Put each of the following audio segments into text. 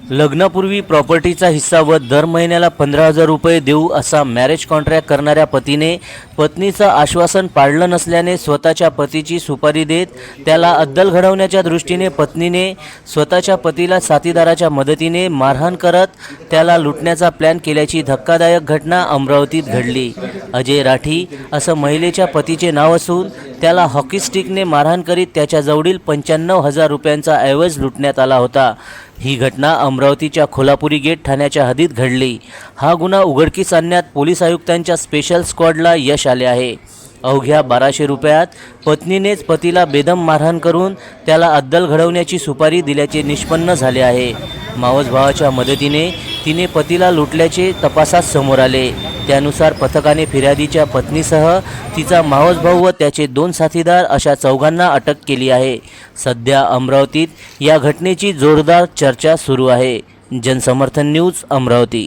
लग्नापूर्वी प्रॉपर्टीचा हिस्सा व दर महिन्याला पंधरा हजार रुपये देऊ असा मॅरेज कॉन्ट्रॅक्ट करणाऱ्या पतीने पत्नीचं आश्वासन पाळलं नसल्याने स्वतःच्या पतीची सुपारी देत त्याला अद्दल घडवण्याच्या दृष्टीने पत्नीने स्वतःच्या पतीला साथीदाराच्या मदतीने मारहाण करत त्याला लुटण्याचा प्लॅन केल्याची धक्कादायक घटना अमरावतीत घडली. अजय राठी असं महिलेच्या पतीचे नाव असून त्याला हॉकी स्टिकने मारहाण करीत त्याच्याजवळील पंच्याण्णव हजार रुपयांचा ऐवज लुटण्यात आला होता. ही घटना अमरावतीच्या खोलापुरी गेट ठाण्याच्या हद्दीत घडली. हा गुन्हा उघडकीस आणण्यात पोलीस आयुक्तांच्या स्पेशल स्क्वॉडला यश आले आहे. अवघ्या बाराशे रुपयात पत्नीनेच पतीला बेदम मारहाण करून त्याला अद्दल घडवण्याची सुपारी दिल्याचे निष्पन्न झाले आहे. मावस भावाच्या मदतीने तिने पतीला लुटल्याचे तपासात समोर आले. त्यानुसार पथकाने फिर्यादीच्या पत्नीसह तिचा मावस भाऊ व त्याचे दोन साथीदार अशा चौघांना अटक केली आहे. सध्या अमरावतीत या घटनेची जोरदार चर्चा सुरू आहे. जनसमर्थन न्यूज अमरावती.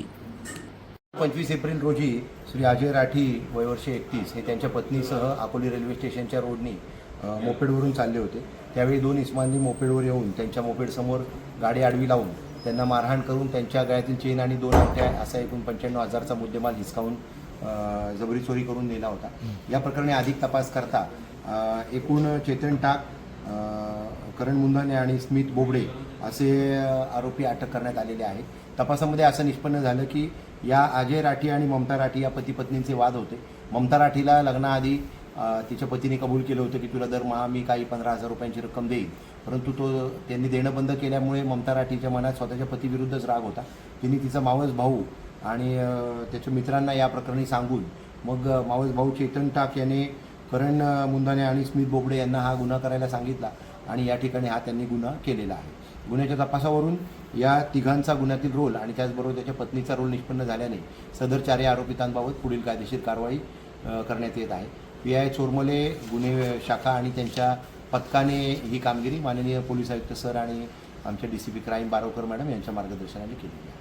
पंचवीस एप्रिल रोजी श्री अजय राठी वयवर्ष एकतीस हे त्यांच्या पत्नीसह अकोली रेल्वे स्टेशनच्या रोडनी मोपेडवरून चालले होते. त्यावेळी दोन इस्मांनी मोपेडवर येऊन त्यांच्या मोपेडसमोर गाडी आडवी लावून त्यांना मारहाण करून त्यांच्या गळ्यातील चेन आणि दोन अंगठ्या असा एकूण पंच्याण्णव हजारचा मुद्देमाल हिसकावून जबरी चोरी करून नेला होता. या प्रकरणी अधिक तपास करता एकूण चेतन टाक करण मुंदाने आणि स्मित बोबडे असे आरोपी अटक करण्यात आलेले आहे तपासामध्ये असं निष्पन्न झालं की या अजय राठी आणि ममता राठी या पती पत्नींचे वाद होते. ममता राठीला लग्नाआधी तिच्या पतीने कबूल केलं होतं की तुला दरमहा मी काही पंधरा हजार रुपयांची रक्कम देईन. परंतु तो त्यांनी देणं बंद केल्यामुळे ममता राठीच्या मनात स्वतःच्या पतीविरुद्धच राग होता. तिने तिचा मावस भाऊ आणि त्याच्या मित्रांना या प्रकरणी सांगून मग मावस भाऊ चेतन टाक याने करण मुंदाने आणि स्मित बोबडे यांना हा गुन्हा करायला सांगितला आणि या ठिकाणी हा त्यांनी गुन्हा केलेला आहे. गुन्ह्याच्या तपासावरून या तिघांचा गुन्ह्यातील रोल आणि त्याचबरोबर त्याच्या पत्नीचा रोल निष्पन्न झाल्याने सदर चारही आरोपितांबाबत पुढील कायदेशीर कारवाई करण्यात येत आहे. पी आय चोरमले गुन्हे शाखा आणि त्यांच्या पथकाने ही कामगिरी माननीय पोलीस आयुक्त सर आणि आमच्या D C P crime Barokar madam यांच्या मार्गदर्शनाने केली आहे.